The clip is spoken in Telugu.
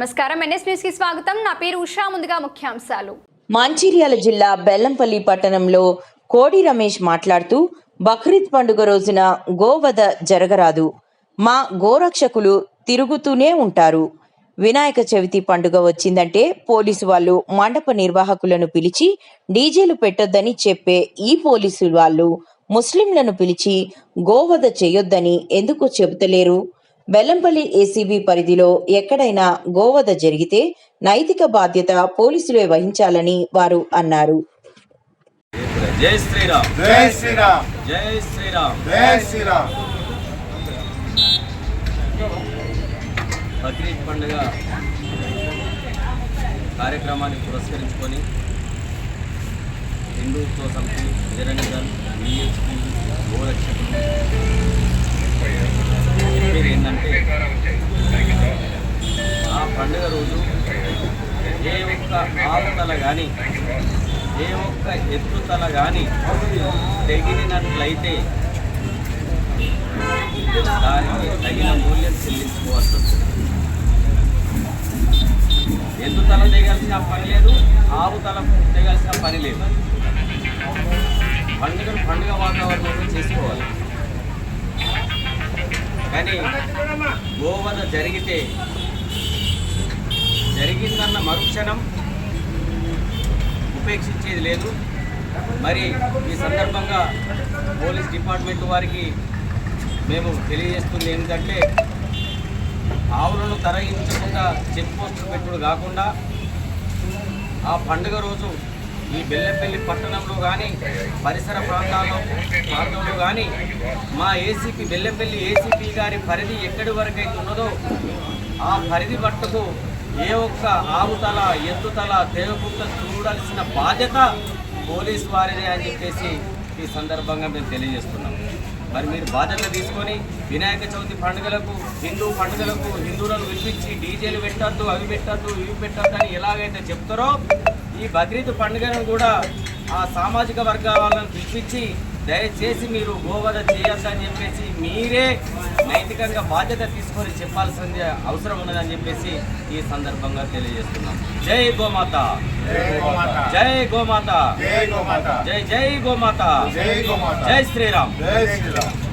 నమస్కారం. ఎన్ఎస్ న్యూస్కి స్వాగతం. నా పేరు ఉషా. ముందుగా ముఖ్యాంశాలు. మంచిర్యాల జిల్లా బెల్లంపల్లి పట్టణంలో కోడి రమేష్ మాట్లాడుతూ బక్రీద్ పండుగ రోజున గోవధ జరగరాదు. మా గోరక్షకులు తిరుగుతూనే ఉంటారు. వినాయక చవితి పండుగ వచ్చిందంటే పోలీసు వాళ్ళు మండప నిర్వాహకులను పిలిచి డీజేలు పెట్టొద్దని చెప్పే ఈ పోలీసు వాళ్ళు ముస్లింలను పిలిచి గోవధ చేయొద్దని ఎందుకు చెబుతలేరు? బెల్లంపల్లి ఏసీబీ పరిధిలో ఎక్కడైనా గోవధ జరిగితే నైతిక బాధ్యత పోలీసులే వహించాలని వారు అన్నారు. జై శ్రీరామ్. జై శ్రీరామ్. జై శ్రీరామ్. జై శ్రీరామ్. బక్రీద్ పండుగ కార్యక్రమాన్ని పురస్కరించుకొని హిందుత్వ సమితి నిరంజన్ విహెచ్పి గోరక్షకులు చెప్పేది ఏంటంటే ఆ పండుగ రోజు ఏ ఒక్క ఆవుతల కానీ ఏ ఒక్క ఎత్తుతల కానీ తెగినట్లయితే దానికి తగిన మూల్యం చెల్లించుకోవాల్సి వస్తుంది. ఎద్దు తెగాల్సిన పని లేదు ఆవుతల తెగాల్సిన పని లేదు. పండుగను పండుగ వాతావరణంలో చేసుకోవాలి. కానీ గోవన జరిగితే జరిగిందన్న మరుక్షణం ఉపేక్షించేది లేదు. మరి ఈ సందర్భంగా పోలీస్ డిపార్ట్మెంట్ వారికి మేము తెలియజేస్తుంది ఏంటంటే ఆవులను తరలించకుండా చెక్ పోస్టులు పెట్టుడు కాకుండా ఆ పండుగ రోజు ఈ బెల్లెపల్లి పట్టణంలో కానీ పరిసర ప్రాంతాల్లో ప్రాంతంలో కానీ మా ఏసీపీ బెల్లెపల్లి ఏసీపీ గారి పరిధి ఎక్కడి వరకు అయితే ఉన్నదో ఆ పరిధి మట్టుకు ఏ ఒక్క ఆవుతల ఎత్తుతల తేవకుండా చూడాల్సిన బాధ్యత పోలీస్ వారిదే అని చెప్పేసి ఈ సందర్భంగా మేము తెలియజేస్తున్నాం. మరి మీరు బాధ్యత తీసుకొని వినాయక చవితి పండుగలకు హిందూ పండుగలకు హిందువులను వినిపించి డీజేలు పెట్టద్దు అవి పెట్టద్దు ఇవి పెట్టద్దు అని ఎలాగైతే చెప్తారో ఈ బక్రీద్ పండుగను కూడా ఆ సామాజిక వర్గాలను పిలిపించి దయచేసి మీరు గోవధ చేయొద్దని చెప్పేసి మీరే నైతికంగా బాధ్యత తీసుకొని చెప్పాల్సింది అవసరం ఉన్నదని చెప్పేసి ఈ సందర్భంగా తెలియజేస్తున్నాం. జై గోమాత. జై గోమాత. జై గోమాత. జై గోమాత. జై జై గోమాత. జై గోమాత. జై శ్రీరామ్. జై శ్రీరామ్.